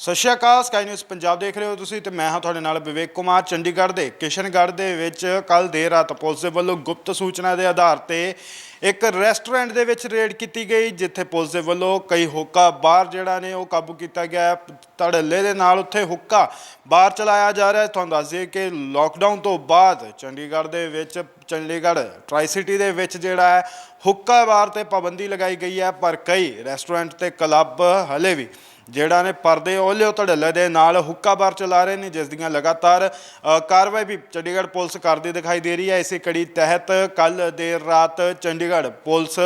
ਸਤਿ ਸ਼੍ਰੀ ਅਕਾਲ ਸਕਾਈ ਨਿਊਜ਼ ਪੰਜਾਬ ਦੇਖ ਰਹੇ ਹੋ ਤੁਸੀਂ ਤੇ ਮੈਂ ਹਾਂ ਤੁਹਾਡੇ ਨਾਲ ਵਿਵੇਕ ਕੁਮਾਰ। ਚੰਡੀਗੜ੍ਹ ਦੇ ਕਿਸ਼ਨਗੜ੍ਹ ਦੇ ਵਿੱਚ ਕੱਲ ਦੇਰ ਰਾਤ ਪੁਲਿਸ ਦੇ ਵੱਲੋਂ ਗੁਪਤ ਸੂਚਨਾ ਦੇ ਆਧਾਰ ਤੇ ਇੱਕ ਰੈਸਟੋਰੈਂਟ ਦੇ ਵਿੱਚ ਰੇਡ ਕੀਤੀ ਗਈ, ਜਿੱਥੇ ਪੁਲਿਸ ਦੇ ਵੱਲੋਂ ਕਈ ਹੁੱਕਾ ਬਾਰ ਜਿਹੜਾ ਨੇ ਉਹ ਕਾਬੂ ਕੀਤਾ ਗਿਆ ਧੜੱਲੇ ਦੇ ਨਾਲ ਉੱਥੇ ਹੁੱਕਾ ਬਾਹਰ ਚਲਾਇਆ ਜਾ ਰਿਹਾ ਹੈ। ਤੁਹਾਨੂੰ ਦੱਸ ਦਈਏ ਕਿ ਲੋਕਡਾਊਨ ਤੋਂ ਬਾਅਦ ਚੰਡੀਗੜ੍ਹ ਦੇ ਵਿੱਚ, ਚੰਡੀਗੜ੍ਹ ਟਰਾਈ ਸਿਟੀ ਦੇ ਵਿੱਚ ਜਿਹੜਾ ਹੈ, ਹੁੱਕਾ ਬਾਰ ਤੇ ਪਾਬੰਦੀ ਲਗਾਈ ਗਈ ਹੈ, ਪਰ ਕਈ ਰੈਸਟੋਰੈਂਟ ਤੇ ਕਲੱਬ ਹਲੇ ਵੀ ਜਿਹੜਾ ਨੇ ਪਰਦੇ ਓਲਿਓ ਧੜੱਲੇ ਦੇ ਨਾਲ ਹੁੱਕਾ ਬਾਰ ਚਲਾ ਰਹੇ ਨੇ ਜਿਸ ਦੀਆਂ ਲਗਾਤਾਰ ਅ, ਕਾਰਵਾਈ ਵੀ ਚੰਡੀਗੜ੍ਹ ਪੁਲਿਸ ਕਰਦੀ ਦਿਖਾਈ ਦੇ ਰਹੀ ਹੈ ਇਸੇ ਕੜੀ ਤਹਿਤ ਕੱਲ ਦੇਰ ਰਾਤ ਚੰਡੀਗੜ੍ਹ ਪੁਲਿਸ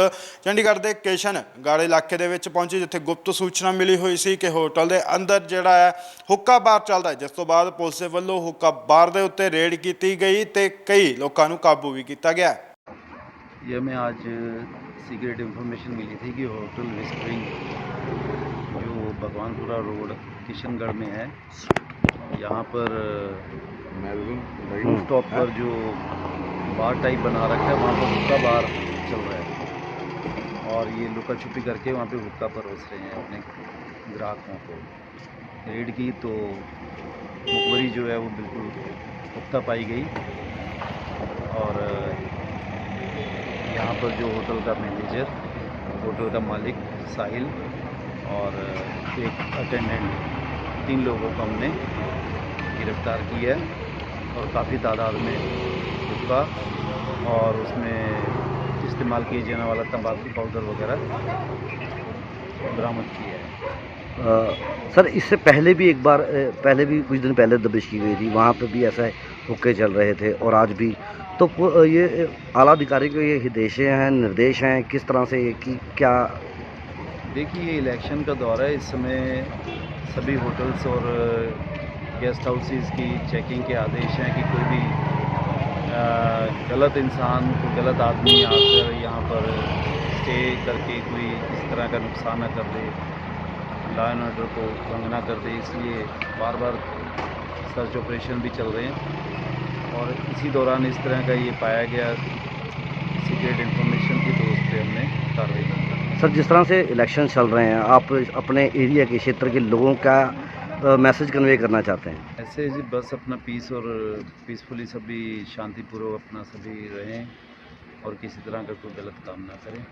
ਚੰਡੀਗੜ੍ਹ ਦੇ ਕੇਸ਼ਨ ਗਾੜੇ ਇਲਾਕੇ ਦੇ ਵਿੱਚ ਪਹੁੰਚੀ ਜਿੱਥੇ ਗੁਪਤ ਸੂਚਨਾ ਮਿਲੀ ਹੋਈ ਸੀ ਕਿ ਹੋਟਲ ਦੇ ਅੰਦਰ ਜਿਹੜਾ ਹੈ ਹੁੱਕਾ ਬਾਰ ਚੱਲਦਾ ਹੈ ਜਿਸ ਤੋਂ ਬਾਅਦ ਪੁਲਿਸ ਦੇ ਵੱਲੋਂ ਹੁੱਕਾ ਬਾਰ ਦੇ ਉੱਤੇ ਰੇਡ ਕੀਤੀ ਗਈ ਤੇ ਕਈ ਲੋਕਾਂ ਨੂੰ ਕਾਬੂ ਵੀ ਕੀਤਾ ਗਿਆ ਹੈ। ये हमें आज सीक्रेट इन्फॉर्मेशन मिली थी कि होटल विस्परिंग जो Bhagwanpura road Kishangarh में है। यहाँ पर रूफ टॉप पर जो बार टाइप बना रखा है वहाँ पर हुक्का बार चल रहा है। और ये लुका छुपी करके वहाँ पे हुक्का परोस रहे हैं अपने ग्राहकों को। रेड की तो मुखबरी जो है वो बिल्कुल पुख्ता पाई गई। और यहाँ पर जो होटल का मैनेजर होटल का मालिक साहिल और एक अटेंडेंट तीन लोगों को हमने गिरफ़्तार किया है और काफ़ी तादाद में हुक्का और उसमें इस्तेमाल किए जाने वाला तंबाकू पाउडर वगैरह बरामद किया है। अ, सर इससे पहले भी एक बार पहले भी कुछ दिन पहले दबिश की गई थी वहाँ पे भी ऐसा हुक्के चल रहे थे और आज भी। तो ये आला अधिकारी के ये निर्देश हैं निर्देश हैं किस तरह से ये कि क्या देखिए, ये इलेक्शन का दौर है। इस समय सभी होटल्स और गेस्ट हाउसेस की चेकिंग के आदेश हैं कि कोई भी गलत इंसान को गलत आदमी आकर यहाँ पर स्टे करके कोई इस तरह का नुकसान न कर दे। लॉ एंड ऑर्डर को भंग ना कर दे। इसलिए बार बार सर्च ऑपरेशन भी चल रहे हैं। और इसी दौरान इस तरह का ये पाया गया सीक्रेट इन्फॉर्मेशन की तो उस पर हमने कार्रवाई की सर, जिस तरह से इलेक्शन चल रहे हैं, आप अपने एरिया के क्षेत्र के लोगों का मैसेज कन्वे करना चाहते हैं? ऐसे जी, बस अपना पीस और पीसफुली सभी शांतिपूर्वक अपना सभी रहें और किसी तरह का कोई गलत काम ना करें।